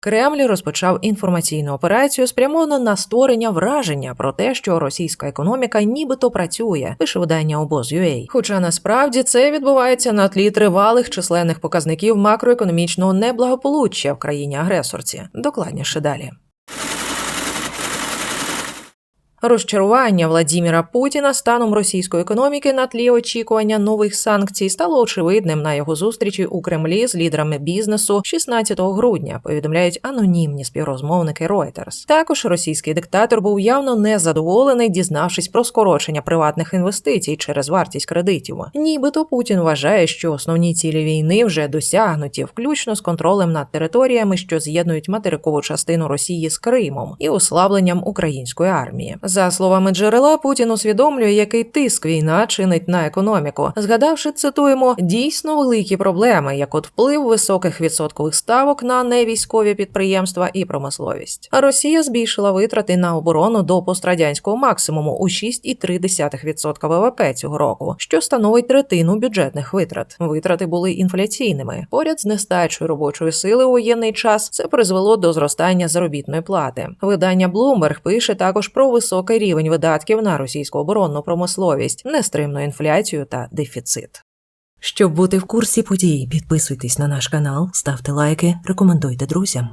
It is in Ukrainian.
Кремль розпочав інформаційну операцію, спрямовану на створення враження про те, що російська економіка нібито працює, пише видання обоз.ua. Хоча насправді це відбувається на тлі тривалих численних показників макроекономічного неблагополуччя в країні агресорці. Докладніше далі. Розчарування Владіміра Путіна станом російської економіки на тлі очікування нових санкцій стало очевидним на його зустрічі у Кремлі з лідерами бізнесу 16 грудня. Повідомляють анонімні співрозмовники Reuters. Також російський диктатор був явно незадоволений, дізнавшись про скорочення приватних інвестицій через вартість кредитів. Нібито Путін вважає, що основні цілі війни вже досягнуті, включно з контролем над територіями, що з'єднують материкову частину Росії з Кримом, і ослабленням української армії. За словами джерела, Путін усвідомлює, який тиск війна чинить на економіку, згадавши, цитуємо, дійсно великі проблеми, як от вплив високих відсоткових ставок на невійськові підприємства і промисловість. Росія збільшила витрати на оборону до пострадянського максимуму у 6,3% ВВП цього року, що становить третину бюджетних витрат. Витрати були інфляційними. Поряд з нестачою робочої сили у воєнний час це призвело до зростання заробітної плати. Видання Bloomberg пише також про високий рівень видатків на російську оборонну промисловість, нестримну інфляцію та дефіцит. Щоб бути в курсі подій, підписуйтесь на наш канал, ставте лайки, рекомендуйте друзям.